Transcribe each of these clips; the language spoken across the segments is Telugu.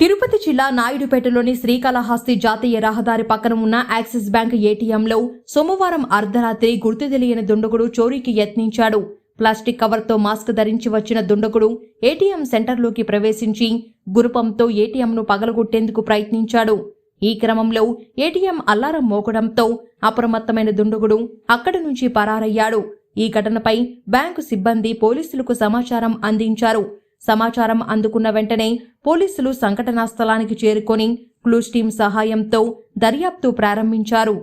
తిరుపతి జిల్లా నాయుడుపేటలోని శ్రీకాళహస్తి జాతీయ రహదారి పక్కన ఉన్న యాక్సిస్ బ్యాంక్ ఏటీఎంలో సోమవారం అర్ధరాత్రి గుర్తు తెలియని దుండగుడు చోరీకి యత్నించాడు. ప్లాస్టిక్ కవర్తో మాస్క్ ధరించి వచ్చిన దుండగుడు ఏటీఎం సెంటర్లోకి ప్రవేశించి గురుపంతో ఏటీఎంను పగలగొట్టేందుకు ప్రయత్నించాడు. ఈ క్రమంలో ఏటీఎం అల్లారం మోగడంతో అప్రమత్తమైన దుండగుడు అక్కడి నుంచి పరారయ్యాడు. ఈ ఘటనపై బ్యాంకు సిబ్బంది పోలీసులకు సమాచారం అందించారు. సమాచారం అందుకున్న వెంటనే పోలీసులు సంఘటనా స్థలానికి చేరుకొని క్లూస్ టీం సహాయంతో దర్యాప్తు ప్రారంభించారు.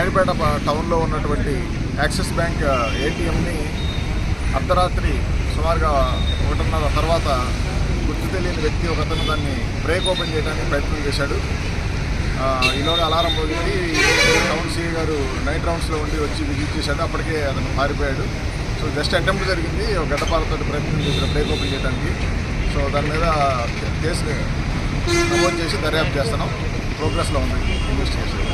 నాయుడుపేట టౌన్లో ఉన్నటువంటి యాక్సిస్ బ్యాంక్ ఏటీఎంని అర్ధరాత్రి సుమారుగా ఒకటిన్నర తర్వాత గుర్తు తెలియని వ్యక్తి ఒక అతను దాన్ని బ్రేక్ ఓపెన్ చేయడానికి ప్రయత్నం చేశాడు. ఈలోగా అలారం పోయింది టౌన్ సిఐ గారు నైట్ రౌండ్స్లో ఉండి వచ్చి విజిట్ చేశాడు. అప్పటికే అతను పారిపోయాడు సో జస్ట్ అటెంప్ట్ జరిగింది. ఒక గడ్డపాలతో ప్రయత్నం చేసిన బ్రేక్ ఓపెన్ చేయడానికి. సో దాని మీద కేసు నమోదు చేసి దర్యాప్తు చేస్తున్నాం. ప్రోగ్రెస్లో ఉంది. ఇన్వెస్టిగేషన్